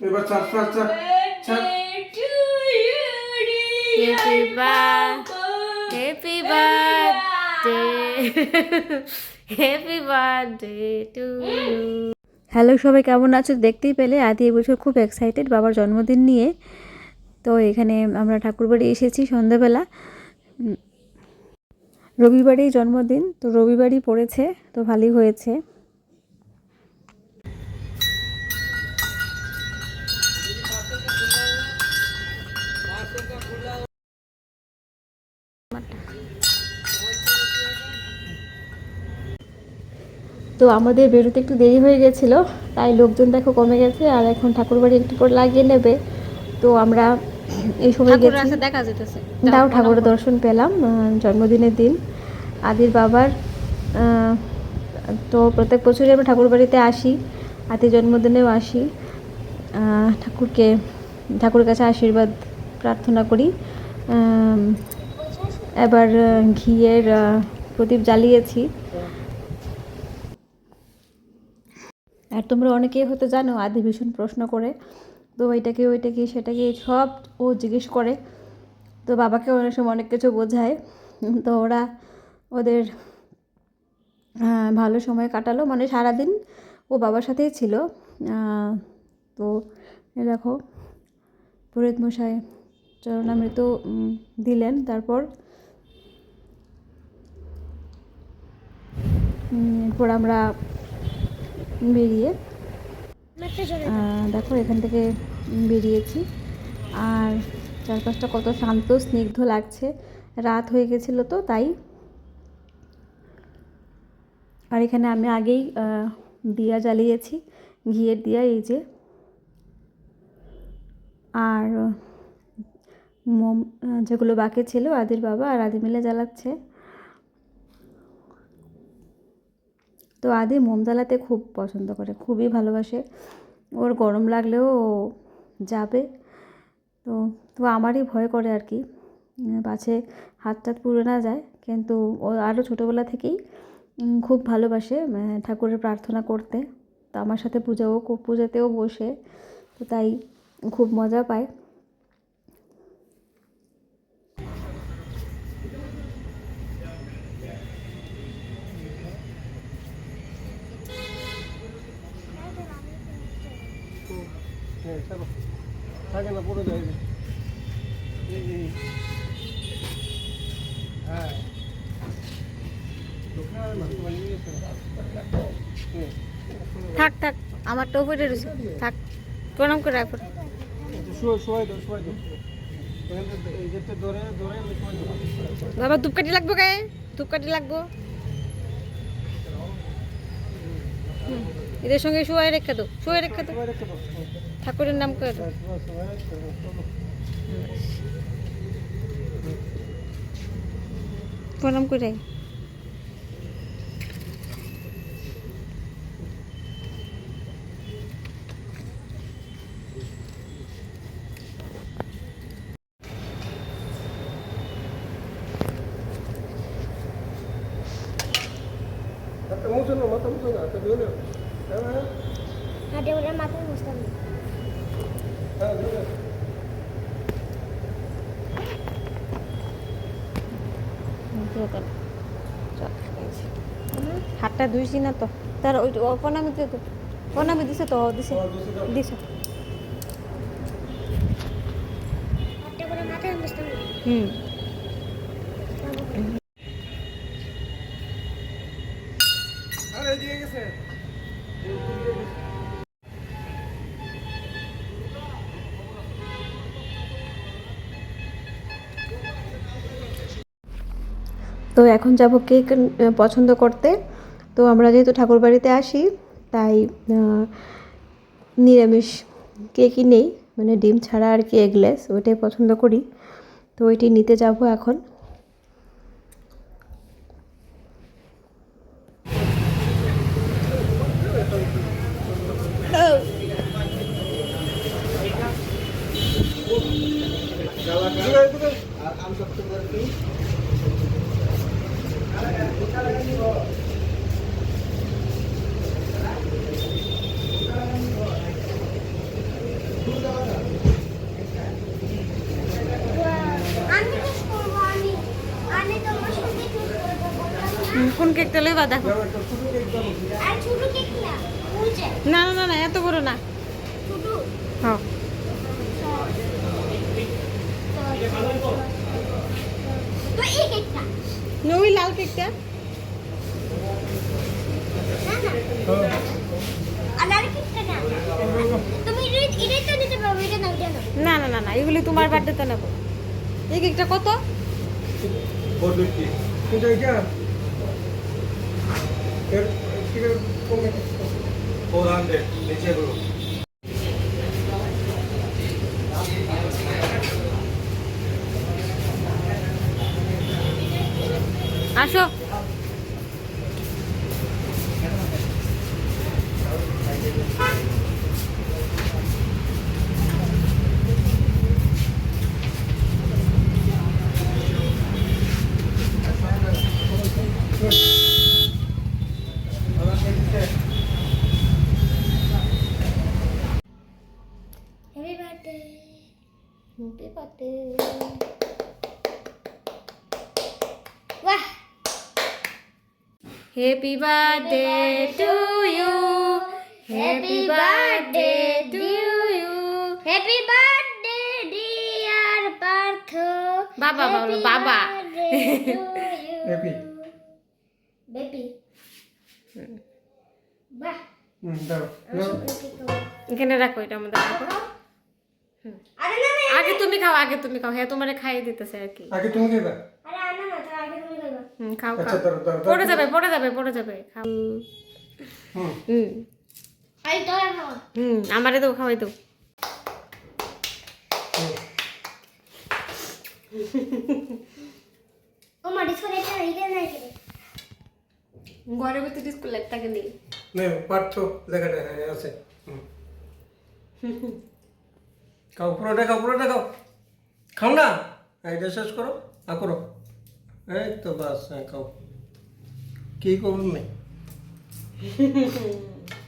এবার চার চার চার চার happy birthday happy birthday happy birthday to you hello সবাই কেমন আছো? দেখতেই পেলে? আদি এবছর খুব এক্সাইটেড বাবার জন্মদিন নিয়ে। তো এখানে আমরা ঠাকুরবাড়ি এসেছি সন্ধ্যাবেলা উম, রবিবারেই জন্মদিন তো রবিবারই পড়েছে তো ভালোই হয়েছে। তো আমাদের বেরোতে একটু দেরি হয়ে গেছিল তাই লোকজন দেখো কমে গেছে আর এখন ঠাকুরবাড়ি একটু পর লাগিয়ে নেবে। তো আমরা এই সময় গেছি। দেখা যেতেছে তাও ঠাকুরের দর্শন পেলাম জন্মদিনের দিন। আদির বাবার তো প্রত্যেক বছরই আমরা ঠাকুর বাড়িতে আসি আদির জন্মদিনেও আসি। ঠাকুরকে ঠাকুরের কাছে আশীর্বাদ প্রার্থনা করি। এবার ঘিয়ের প্রদীপ জ্বালিয়েছি। আর তোমরা অনেকেই হয়তো জানো, আদি ভীষণ প্রশ্ন করে, তো ওইটাকে ওইটাকে, সেটাকে? সব ও জিজ্ঞেস করে। তো বাবাকে অনেক সময় অনেক কিছু বোঝায়। তো ওরা ওদের ভালো সময় কাটালো। মানে সারাদিন ও বাবার সাথেই ছিল। তো দেখো, পুরোহিত মশাই চরণামৃত দিলেন। তারপর এরপর আমরা বেরিয়ে। দেখো এখান থেকে বেরিয়েছি। আর চারপাশটা কত শান্ত স্নিগ্ধ লাগছে। রাত হয়ে গেছিল তো তাই। আর এখানে আমি আগেই দিয়া জ্বালিয়েছি ঘিয়ের দিয়া এই যে। আর মোম যেগুলো বাকি ছিল আদির বাবা আর আদি মিলে জ্বালাচ্ছে। তো আদি মোম জ্বালাতে খুব পছন্দ করে, খুবই ভালোবাসে। ওর গরম লাগলেও যাবে। তো তো আমারই ভয় করে আর কি। পাছে হাত টাত পুড়ে না যায়, কিন্তু ও আরও ছোটোবেলা থেকেই খুব ভালোবাসে ঠাকুরের প্রার্থনা করতে। তো আমার সাথে পূজাও পূজাতেও বসে, তো তাই খুব মজা পায়। হ্যাঁ থাকে, থাক, আমার তো উপরে রয়েছে। থাক, প্রণাম করে রাখো। বাবা, ধূপকাঠি লাগবো গায়ে? ধূপকাঠি লাগবো? এদের সঙ্গে শুয়ে রেখে দো শুয়ে রেখে দো ঠাকুরের নাম করে দো প্রণাম করে মুছো না হ্যাঁ ওরা মাথায় যে। হাতটা ধুইছি না তো। তার ওই প্রণামী দো প্রণামী দিছে তো দিছে। দিছে হুম। তো এখন যাব কেক পছন্দ করতে। তো আমরা যেহেতু ঠাকুর বাড়িতে আসি, তাই নিরামিষ কেকই নেই। মানে ডিম ছাড়া আর কি এগলেস ওইটাই পছন্দ করি। তো ওইটি নিতে যাব এখন। কেকটা লইবা দেখো। না বুঝে না না না না এত বড় না। ছোট। হ্যাঁ। তো এই কেকটা ওই লাল কেকটা না না আর আর কেকটা না। তুমি এটা এটাই তো নিতে পারবে এটা না না না না না না এগুলি তোমার বার্থডেতে নেব। এই কেকটা কত? फिर इसकी कोडान दे नीचे करो happy birthday to you happy birthday to you happy birthday dear Partha বাবা বলো বাবা হ্যাপি বেবি বাহ হুম দাও দাও এখানে রাখো এটা আমাদের রাখো। আরে না না আগে তুমি খাও আগে তুমি খাও। হ্যাঁ তোমারে খাইয়ে দিতেছে আর কি। আগে তুমি দেবে আরে আনা না তো আগে তুমি খাইবা হুম, খাও আচ্ছা খাও। পড়ে যাবে পড়ে যাবে পড়ে যাবে খাও। হুম। হুম। আমারে তো খাওয়াই তো ডিসকো এটা নাই নেই লেখাটা আছে। খাও পুরোটা খাও পুরোটা খাও। খাও না? এইটা শেষ করো আ করো। এই তো বাস হ্যাঁ খাও কি করুন নেই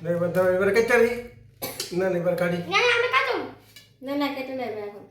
না, এবার দাও এবার কেটে না না, এবার কাটি না না আমি কাটুম না না কেটে নেবে এখন